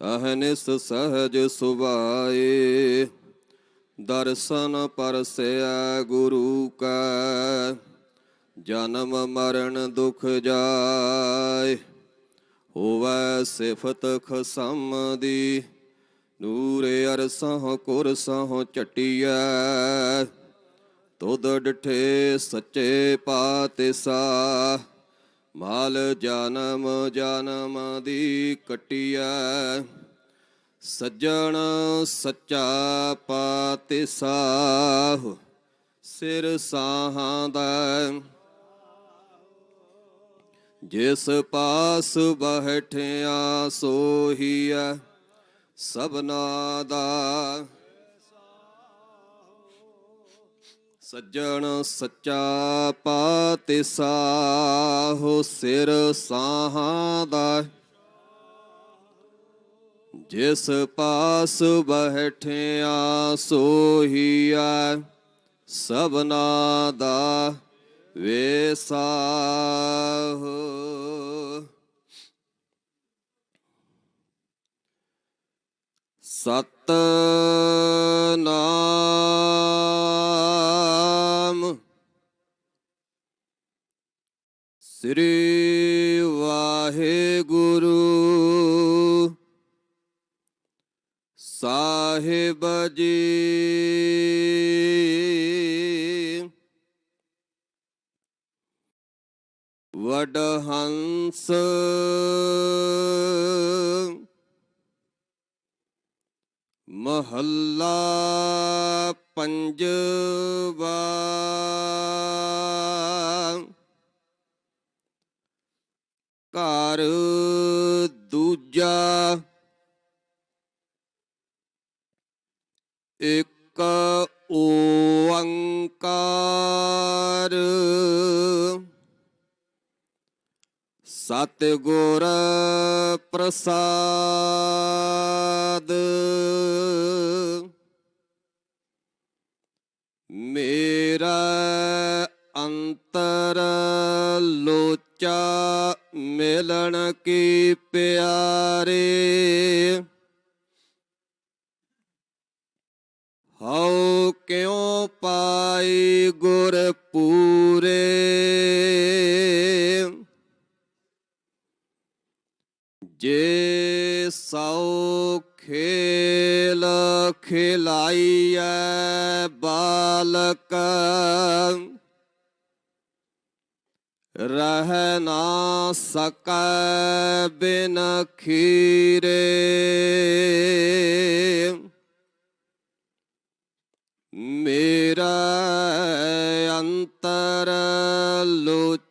ਅਹਨਿਸ ਸਹਜ ਸੁਭਾਏ, ਦਰਸ਼ਨ ਪਰਸਿਆ ਗੁਰੂ ਕਾ, ਜਨਮ ਮਰਨ ਦੁਖ ਜਾਏ, ਹੋਵੇ ਸਿਫਤ ਖਸਮ ਦੀ ਨੂਰੇ ਅਰਸਹੁ ਕੁਰਸਹੁ ਚਟਿਐ ਤੁਧ ਡਠੇ ਸੱਚੇ ਪਾਤਿਸਾ ਮਾਲ ਜਨਮ ਜਨਮ ਦੀ ਕਟਿਐ। ਸੱਜਣ ਸੱਚਾ ਪਾਤਿਸਾਹ ਸਿਰ ਸਾਹਾਂ ਦਾ। ਜਿਸ ਪਾਸ ਬਹਿਠਿਆ ਸੋਹੀਐ, ਸਭਨਾ ਦਾ। ਸੱਜਣ ਸੱਚਾ ਪਾਤਿਸਾਹੋ ਸਿਰ ਸਾਹਾਂ ਦਾ ਜਿਸ ਪਾਸ ਬਹਿਠਿਆ ਸੋਹੀਆ ਸਭਨਾ ਦਾ ਵੇਸਾਹੋ ਸਤ ਨਾਮ ਸ੍ਰੀ ਵਾਹਿਗੁਰੂ। ਸਾਹਿਬ ਜੀ। ਵਡਹੰਸ ਮਹੱਲਾ ਪੰਜਵਾ। ਘਰ ਦੂਜਾ। ਇੱਕ ਓੰਕਾਰ ਸਤਿਗੁਰ ਪ੍ਰਸਾਦ। ਮੇਰਾ ਅੰਤਰ ਲੋਚਾ ਮਿਲਣ ਕੀ ਪਿਆਰੇ। ਹਉ ਕਿਉ ਪਾਈ ਗੁਰ ਪੂਰੇ? ਜੇ ਸౌ ਖੇਲ ਖਿਲਾਈਐ ਬਾਲਕ ਰਹਿ ਨਾ ਸਕੈ ਬਿਨ ਖੀਰੇ। ਮੇਰਾ ਅੰਤਰ ਲੋਚ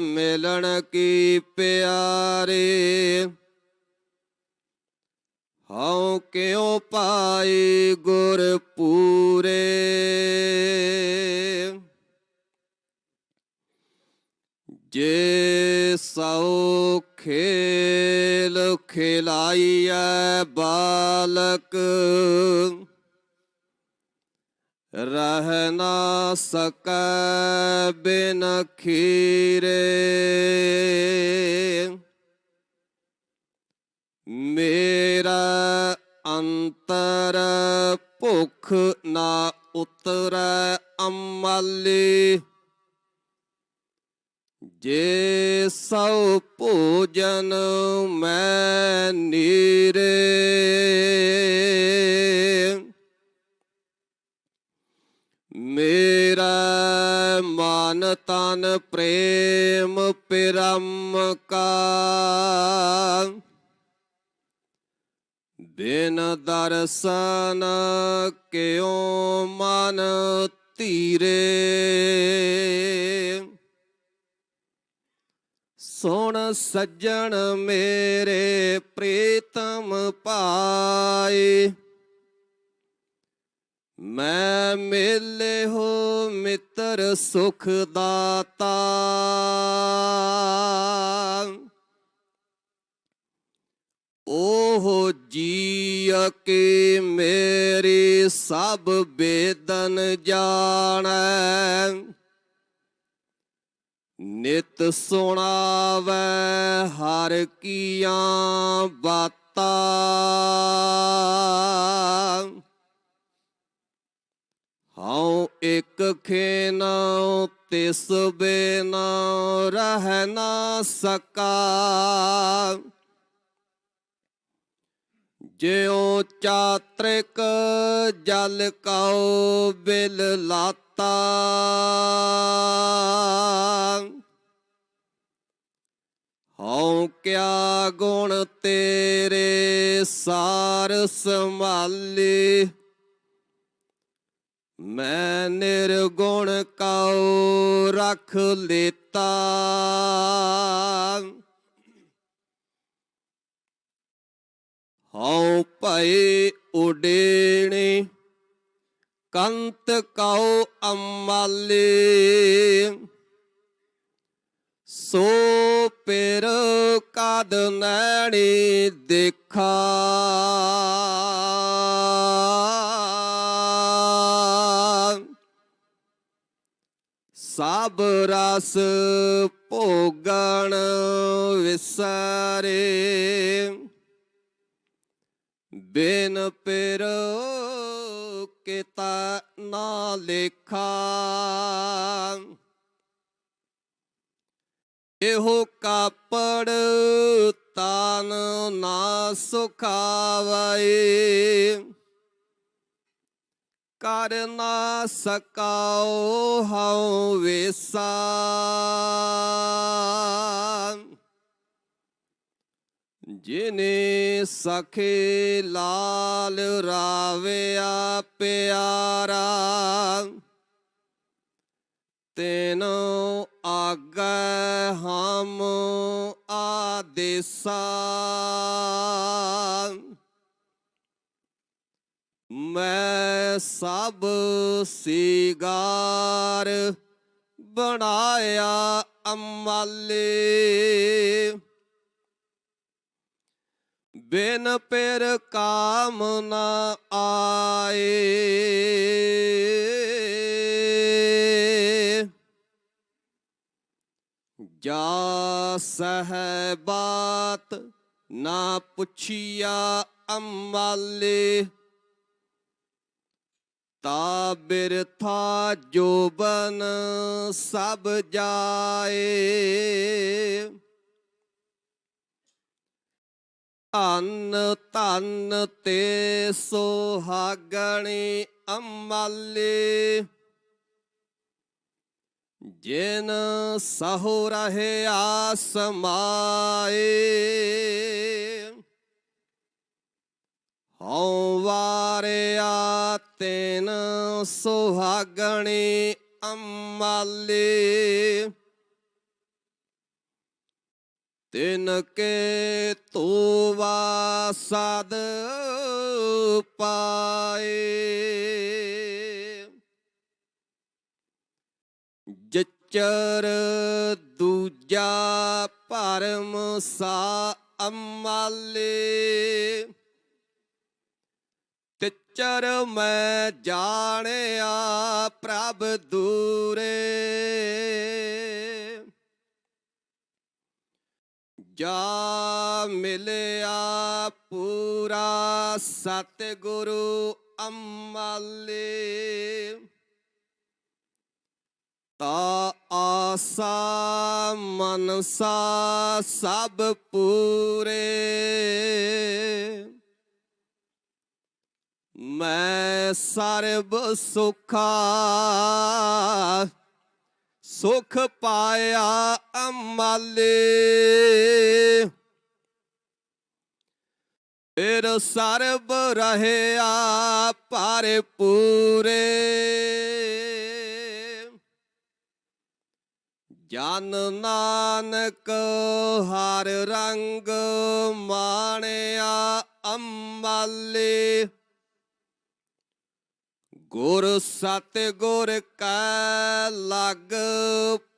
ਮਿਲਣ ਕੀ ਪਿਆਰੇ? ਹਉ ਕਿਉ ਪਾਈ ਗੁਰ ਪੂਰੇ? ਜੇ ਸౌ ਖੇਲ ਖਿਲਾਈਐ ਬਾਲਕ ਰਹਿ ਨਾ ਸਕੈ ਬਿਨ ਖੀਰੇ ਮੇਰਾ ਅੰਤਰ ਭੁਖ ਨਾ ਉਤਰੈ ਅਮਲੀ। ਜੇ ਸਉ ਭੋਜਨ ਮੈਂ ਨੀਰੇ ਪ੍ਰੇਮ ਪਿਰਮ ਕਾ। ਬਿਨ ਦਰਸ਼ਨ ਕਿਉ ਮਨ ਧੀਰੇ। ਸੁਣ ਸੱਜਣ ਮੇਰੇ ਪ੍ਰੀਤਮ ਪਾਏ। ਮੈਂ ਮੇਲੇ ਹੋ ਮਿੱਤਰ ਸੁਖ ਦਾਤਾ। ਉਹ ਜੀ ਕੇ ਮੇਰੀ ਸਭ ਬੇਦਨ ਜਾਣੈ। ਨਿਤ ਸੁਣਾਵੈ ਹਰ ਕੀਆਂ ਬਾਤਾਂ। ਹਉ ਇੱਕ ਖੇਨਾ ਤਿਸ ਬਿਨਾ ਰਹਿ ਨਾ ਸਕਾ। ਜਿਉ ਚਾਤ੍ਰਿਕ ਜਲ ਕਉ ਬਿਲ ਲਾਤਾ। ਹਉ ਕਿਆ ਗੁਣ ਤੇਰੇ ਸਾਰ ਸੰਭਾਲੀ। ਮੈਂ ਨਿਰਗੁਣ ਕਉ ਰਖ ਲੇਤਾ। ਹਉ ਭਏ ਉਡੇਣੇ, ਕੰਤ ਕਉ ਅਮਾਲੇ ਸੋ ਪਿਰ ਕਦ ਨੈਣੀ ਦੇਖਾ। ਸਭ ਰਸ ਭੋਗਣ ਵਿਸਰੇ। ਬਿਨ ਪਿਰ ਕਿਤਾ ਨਾ ਲੇਖਾ। ਇਹੋ ਕਾਪੜ ਤਾਨ ਨਾ ਸੁਖਾਵੈ। ਕਰ ਨਾ ਸਕਾਓ ਹਉ ਵੇਸਾ ਜਿਨੇ ਸਖੇ ਲਾਲ ਰਾਵਿਆ ਪਿਆਰਾ ਤੈਨ ਆਗੈ ਹਮ ਆਦੇਸਾ ਮੈਂ ਸਭ ਸਿਗਾਰ ਬਣਾਇਆ ਅਮਾਲੇ। ਬਿਨ ਪਿਰ ਕਾਮ ਨਾ ਆਏ। ਜਾ ਸਹਿਬਾਤ ਨਾ ਪੁੱਛਿਆ ਅਮਾਲੇ। ਤਾ ਬਿਰਥਾ ਜੋਬਨ ਸਭ ਜਾਏ। ਧੰਨ ਧੰਨ ਤੇ ਸੋਹਾਗਣੀ ਅਮਾਲੇ। ਜਿਨ ਸਹੁ ਰਹਿਆ ਸਮਾਏ। ਹਉ ਵਾਰਿਆ ਤੈਨ ਸੁਹਾਗਣੀ ਅਮਾਲੇ ਤਿਨ ਕੇ ਤੋਵਾ ਸਦ ਪਾਏ। ਜਚਰ ਦੂਜਾ ਭਰਮ ਸਾ ਅਮਾਲੇ ਚਰ ਮੈਂ ਜਾਣਿਆ ਪ੍ਰਭ ਦੂਰੇ। ਜਾ ਮਿਲਿਆ ਪੂਰਾ ਸਤਿਗੁਰੂ ਅਮਾਲੇ। ਤਾ ਆਸਾ ਮਨਸਾ ਸਭ ਪੂਰੇ। ਮੈਂ ਸਰਬ ਸੁਖਾ, ਸੁਖ ਪਾਇਆ ਅਮਾਲੇ। ਫਿਰ ਸਰਬ ਰਹਿਆ ਪਰ ਪੂਰੇ ਜਨ ਨਾਨਕ ਹਰ ਰੰਗ ਮਾਣਿਆ ਅੰਮਾਲੇ। ਗੁਰ ਸਤ ਗੁਰ ਕੈ ਲਗ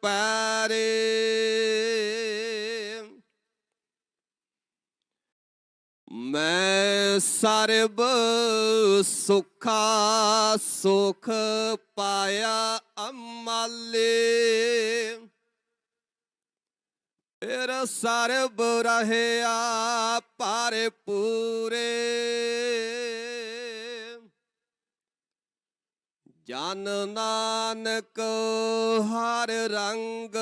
ਪੈਰੇ। ਮੈਂ ਸਰਬ ਸੁਖਾ ਸੁਖ ਪਾਇਆ ਅਮਾਲੇ। ਫਿਰ ਸਰਬ ਰਹਿਆ ਪਰ ਪੂਰੇ। ਜਨ ਨਾਨਕ ਹਰ ਰੰਗ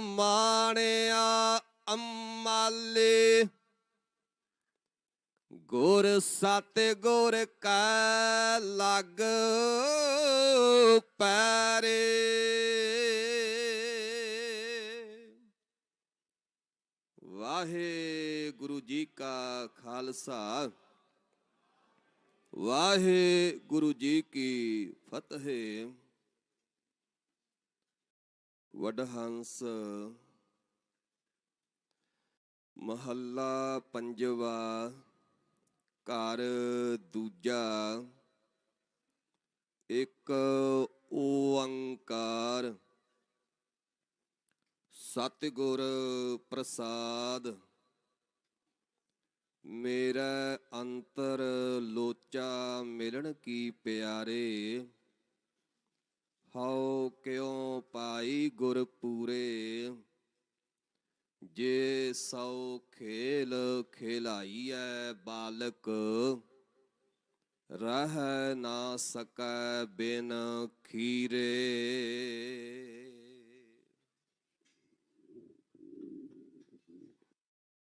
ਮਾਣਿਆ ਅੰਮਾਲੇ। ਗੁਰ ਸਤ ਗੁਰ ਕੈ ਲਗ ਪੈਰੇ। ਵਾਹਿਗੁਰੂ ਜੀ ਕਾ ਖਾਲਸਾ। ਵਾਹਿਗੁਰੂ ਜੀ ਕੀ ਫਤਿਹ। ਵਡਹੰਸ ਮਹੱਲਾ ਪੰਜਵਾ ਘਰ ਦੂਜਾ ਇੱਕ ਓੰਕਾਰ ਸਤਿਗੁਰ ਪ੍ਰਸਾਦ। ਮੇਰਾ ਅੰਤਰ ਲੋਚਾ ਮਿਲਣ ਕੀ ਪਿਆਰੇ? ਹਉ ਕਿਉ ਪਾਈ ਗੁਰ ਪੂਰੇ? ਜੇ ਸੌ ਖੇਲ ਖਿਲਾਈਐ ਬਾਲਕ, ਰਹਿ ਨਾ ਸਕੈ ਬਿਨ ਖੀਰੇ।